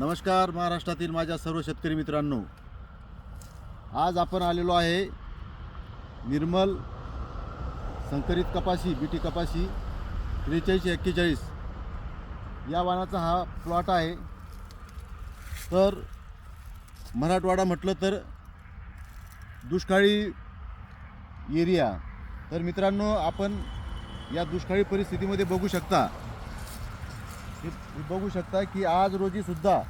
नमस्कार महाराष्ट्रातील माझ्या सर्व शेतकरी मित्रांनो. आज आपण आलेलो आहे निर्मल संकरित कपाशी बीटी कपाशी त्रेचाळीस एक्केचाळीस. या वाणाचा हा प्लॉट आहे. तर मराठवाडा म्हटलं तर दुष्काळी एरिया. तर मित्रांनो आपण या दुष्काळी परिस्थितीमध्ये बघू शकता हे बघू शकता की आज रोजी सुद्धा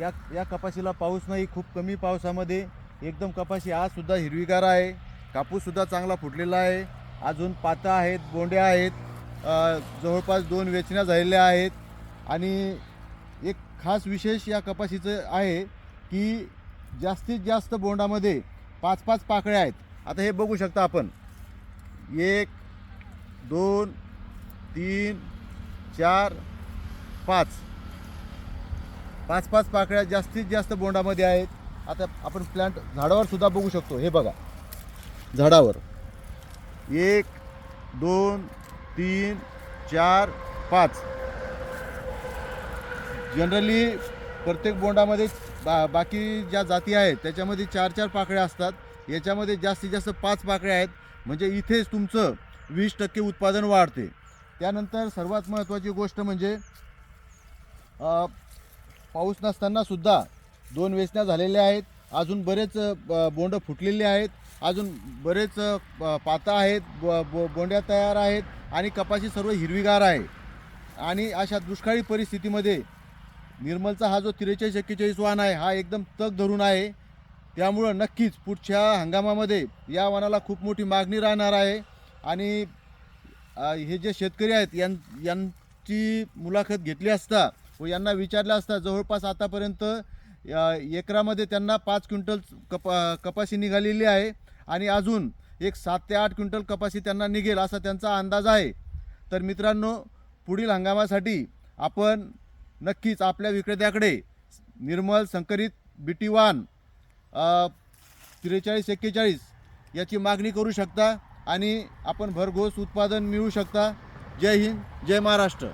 या या कपाशीला पाऊस नाही खूप कमी पावसामध्ये. एकदम कपाशी आजसुद्धा हिरवीगार आहे. कापूससुद्धा चांगला फुटलेला आहे. अजून पाता आहेत बोंड्या आहेत. जवळपास दोन वेचण्या झालेल्या आहेत. आणि एक खास विशेष या कपाशीचं आहे की जास्तीत जास्त बोंडामध्ये पाच पाच पाकळ्या आहेत. आता हे बघू शकता आपण. एक दोन तीन चार पाच. पाच पाच पाकळ्या जास्तीत जास्त बोंडामध्ये आहेत. आता आपण प्लांट झाडावर सुद्धा बघू शकतो. हे बघा. झाडावर. एक दोन तीन चार पाच. जनरली प्रत्येक बोंडामध्ये बा बाकी ज्या जाती आहेत त्याच्यामध्ये चार चार पाकळ्या असतात. याच्यामध्ये जास्तीत जास्त पाच पाकळ्या आहेत. म्हणजे इथेच तुमचं वीस टक्के उत्पादन वाढते. त्यानंतर सर्वात महत्त्वाची गोष्ट म्हणजे पाऊस नसतानासुद्धा दोन वेचण्या झालेल्या आहेत. अजून बरेच बोंडं ब- बोंड फुटलेले आहेत. अजून बरेच पाता आहेत. ब- ब- बोंड्या तयार आहेत आणि कपाशी सर्व हिरवीगार आहे. आणि अशा दुष्काळी परिस्थितीमध्ये निर्मलचा हा जो त्रेचाळीस एक्केचाळीस वाहन आहे हा एकदम तग धरून आहे. त्यामुळं नक्कीच पुढच्या हंगामामध्ये या वनाला खूप मोठी मागणी राहणार आहे. आणि हे जे शेतकरी आहेत यां यांची मुलाखत घेतली असता व यांना विचारलं असता जवळपास आतापर्यंत एकरामध्ये त्यांना पाच क्विंटल कपा कपाशी निघालेली आहे आणि अजून एक सात ते आठ क्विंटल कपाशी त्यांना निघेल असा त्यांचा अंदाज आहे. तर मित्रांनो पुढील हंगामासाठी आपण नक्कीच आपल्या विक्रेत्याकडे निर्मल संकरित बीटी वान त्रेचाळीस एक्केचाळीस याची मागणी करू शकता आणि आपण भरघोस उत्पादन मिळू शकता. जय हिंद जय महाराष्ट्र.